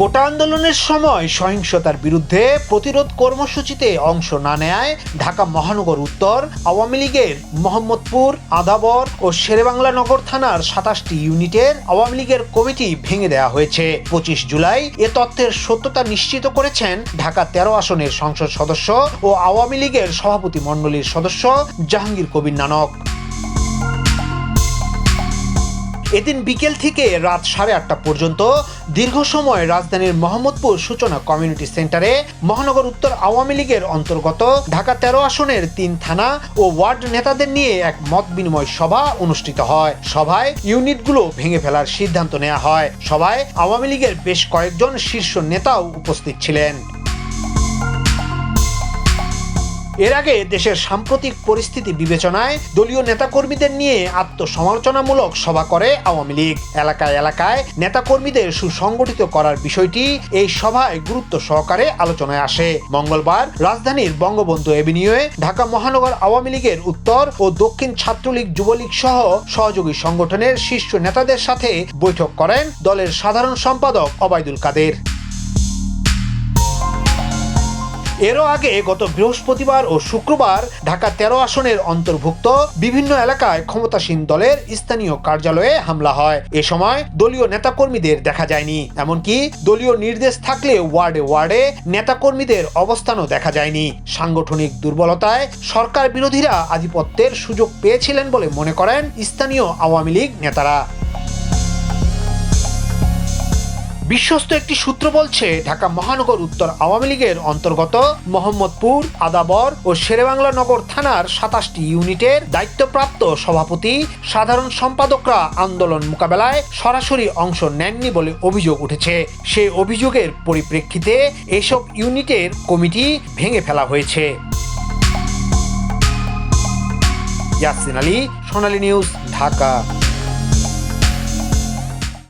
কোটা আন্দোলনের সময় সহিংসতার বিরুদ্ধে প্রতিরোধ কর্মসূচিতে অংশ না নেয় ঢাকা মহানগর উত্তর, আওয়ামী লীগের মোহাম্মদপুর, আদাবর ও শেরেবাংলা নগর থানার সাতাশটি ইউনিটের আওয়ামী লীগের কমিটি ভেঙে দেওয়া হয়েছে। পঁচিশ জুলাই এ তথ্যের সত্যতা নিশ্চিত করেছেন ঢাকা তেরো আসনের সংসদ সদস্য ও আওয়ামী লীগের সভাপতি মণ্ডলীর সদস্য জাহাঙ্গীর কবির নানক। এদিন বিকেল থেকে রাত সাড়ে আটটা পর্যন্ত দীর্ঘ সময় রাজধানীর মোহাম্মদপুর সূচনা কমিউনিটি সেন্টারে মহানগর উত্তর আওয়ামী লীগের অন্তর্গত ঢাকা তেরো আসনের তিন থানা ও ওয়ার্ড নেতাদের নিয়ে এক মত বিনিময় সভা অনুষ্ঠিত হয়। সভায় ইউনিটগুলো ভেঙে ফেলার সিদ্ধান্ত নেওয়া হয়। সভায় আওয়ামী লীগের বেশ কয়েকজন শীর্ষ নেতাও উপস্থিত ছিলেন। এর আগে দেশের সাম্প্রতিক পরিস্থিতি বিবেচনায় দলীয় নেতাকর্মীদের নিয়ে আত্মসমালোচনামূলক সভা করে আওয়ামী লীগ। এলাকায় এলাকায় নেতাকর্মীদের সুসংগঠিত করার বিষয়টি এই সভায় গুরুত্ব সহকারে আলোচনায় আসে। মঙ্গলবার রাজধানীর বঙ্গবন্ধু এভিনিউয়ে ঢাকা মহানগর আওয়ামী লীগের উত্তর ও দক্ষিণ ছাত্রলীগ, যুবলীগ সহ সহযোগী সংগঠনের শীর্ষ নেতাদের সাথে বৈঠক করেন দলের সাধারণ সম্পাদক অবায়দুল কাদের। এরও আগে গত বৃহস্পতিবার ও শুক্রবার ঢাকা তেরো আসনের অন্তর্ভুক্ত বিভিন্ন এলাকায় ক্ষমতাসীন দলের স্থানীয় কার্যালয়ে হামলা হয়। এ সময় দলীয় নেতাকর্মীদের দেখা যায়নি। এমনকি দলীয় নির্দেশ থাকলে ওয়ার্ডে ওয়ার্ডে নেতাকর্মীদের অবস্থানও দেখা যায়নি। সাংগঠনিক দুর্বলতায় সরকার বিরোধীরা আধিপত্যের সুযোগ পেয়েছিলেন বলে মনে করেন স্থানীয় আওয়ামী লীগ নেতারা। বিশ্বস্ত একটি সূত্র বলছে, ঢাকা মহানগর উত্তর আওয়ামী লীগের অন্তর্গত মোহাম্মদপুর, আদাবর ও শেরেবাংলা নগর থানার সাতাশটি ইউনিটের দায়িত্বপ্রাপ্ত সভাপতি, সাধারণ সম্পাদকরা আন্দোলন মোকাবেলায় সরাসরি অংশ নেননি বলে অভিযোগ উঠেছে। সেই অভিযোগের পরিপ্রেক্ষিতে এসব ইউনিটের কমিটি ভেঙে ফেলা হয়েছে। ইয়াসিন আলী, সোনালী নিউজ, ঢাকা।